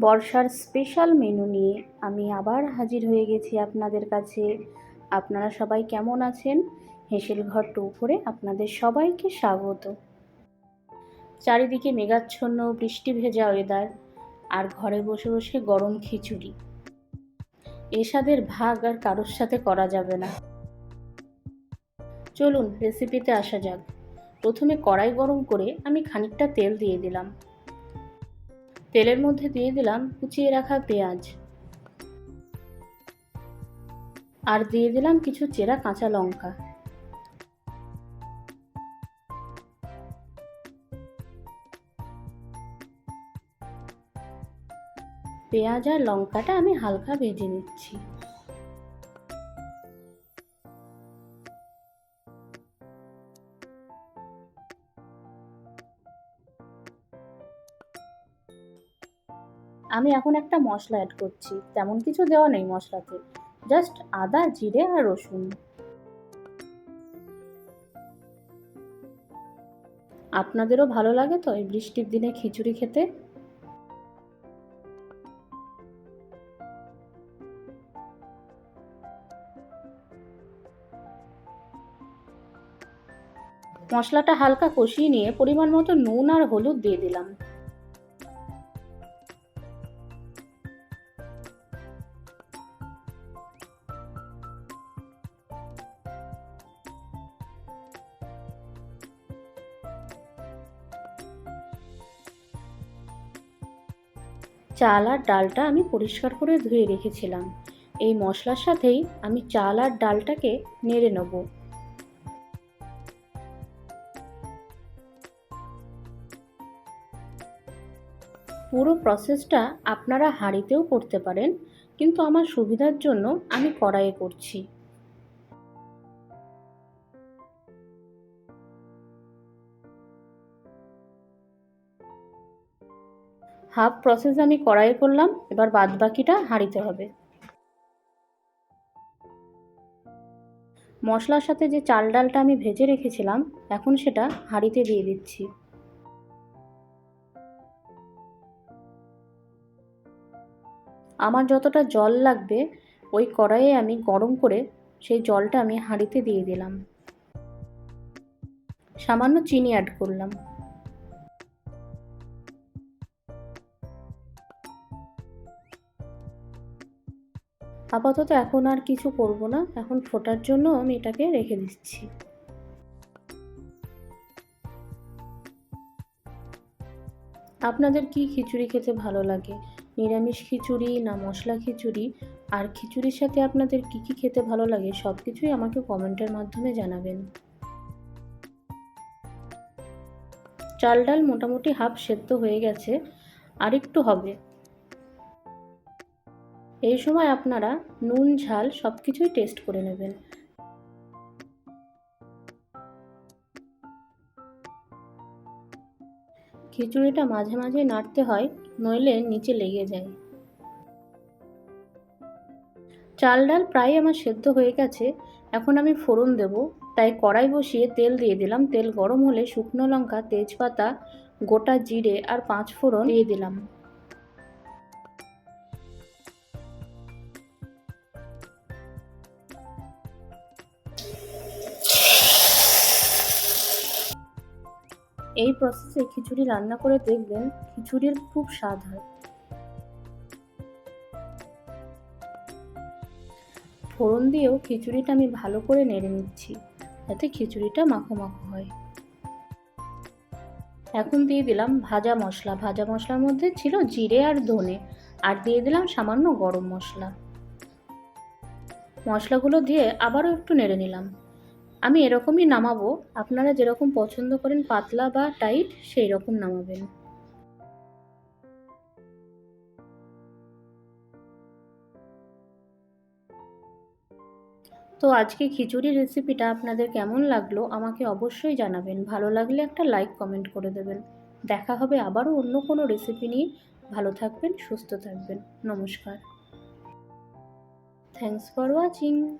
বর্ষার special menu নিয়ে আমি আবার হাজির হয়ে গেছি আপনাদের কাছে। আপনারা সবাই কেমন আছেন? হেসেল ঘর টু করে আপনাদের সবাইকে স্বাগত। চারিদিকে মেঘাচ্ছন্ন বৃষ্টি ভেজা ওয়েদার আর ঘরে বসে বসে গরম খিচুড়ি। এসাদের ভাগ আর কারোর সাথে করা যাবে না। চলুন রেসিপিতে আসা যাক। প্রথমে কড়াই গরম করে আমি খানিকটা তেল দিয়ে দিলাম। তেলের মধ্যে দিয়ে দিলাম, কুচিয়ে রাখা পেঁয়াজ। আর দিয়ে দিলাম কিছু চেরা কাঁচা লঙ্কা। পেঁয়াজ আর লঙ্কাটা আমি হালকা ভেজে নিচ্ছি। আমি এখন একটা মশলা অ্যাড করছি। তেমন কিছু দেওয়া নেই মশলাতে। জাস্ট আদা, জিরে আর রসুন। আপনাদেরও ভালো লাগে তো এই বৃষ্টির দিনে খিচুড়ি খেতে? মশলাটা হালকা কষিয়ে নিয়ে পরিমাণ মতো নুন আর হলুদ দিয়ে দিলাম। চাল আর ডালটা আমি পরিষ্কার করে ধুয়ে রেখেছিলাম। এই মশলার সাথেই আমি চাল আর ডালটাকে নেড়ে নেব। পুরো প্রসেসটা আপনারা হাঁড়িতেও করতে পারেন, কিন্তু আমার সুবিধার জন্য আমি কড়াইয়ে করছি। হাফ প্রসেস আমি কড়াইয়ে করলাম, এবার বাদ বাকিটা হাঁড়িতে হবে। মশলার সাথে যে চাল ডালটা আমি ভেজে রেখেছিলাম, এখন সেটা হাঁড়িতে দিয়ে দিচ্ছি। আমার যতটা জল লাগবে, ওই কড়াইয়ে আমি গরম করে সেই জলটা আমি হাঁড়িতে দিয়ে দিলাম। সামান্য চিনি অ্যাড করলাম। আপাতত এখন আর কিছু করব না। এখন ফোটার জন্য আমি এটাকে রেখে দিচ্ছি। আপনাদের কি খিচুড়ি খেতে ভালো লাগে? নিরামিষ খিচুড়ি না মশলা খিচুড়ি? আর খিচুড়ির সাথে আপনাদের কি কি খেতে ভালো লাগে সব কিছুই আমাকে কমেন্টের মাধ্যমে জানাবেন। চাল ডাল মোটামুটি হাফ সেদ্ধ হয়ে গেছে। আর একটু হবে। এই সময় আপনারা নুন, ঝাল সব কিছুই টেস্ট করে নেবেন। খিচুড়িটা মাঝে মাঝে নাড়তে হয়, নইলে নিচে লেগে যায়। চাল ডাল প্রায় আমার সেদ্ধ হয়ে গেছে, এখন আমি ফোড়ন দেব। তাই কড়াই বসিয়ে তেল দিয়ে দিলাম। তেল গরম হলে শুকনো লঙ্কা, তেজপাতা, গোটা জিরে আর পাঁচ ফোড়ন দিয়ে দিলাম। এই প্রসেসে খিচুড়ি রান্না করে দেখবেন খিচুড়ির খুব স্বাদ হয়। ফোড়ন দিয়েও খিচুড়িটা আমি ভালো করে নেড়ে নিচ্ছি, যাতে খিচুড়িটা মাখো মাখো হয়। এখন দিয়ে দিলাম ভাজা মশলা। ভাজা মশলার মধ্যে ছিল জিরে আর ধনে, আর দিয়ে দিলাম সামান্য গরম মশলা। মশলাগুলো দিয়ে আবারও একটু নেড়ে নিলাম। আমি এরকমই নামাবো। আপনারা যেরকম পছন্দ করেন, পাতলা বা টাইট সেই রকম নামাবেন। তো আজকে খিচুড়ি রেসিপিটা আপনাদের কেমন লাগল, আমাকে অবশ্যই জানাবেন। ভালো লাগলে একটা লাইক কমেন্ট করে দেবেন। দেখা হবে আবারও অন্য কোনো রেসিপি নিয়ে। ভালো থাকবেন, সুস্থ থাকবেন। নমস্কার। Thanks for watching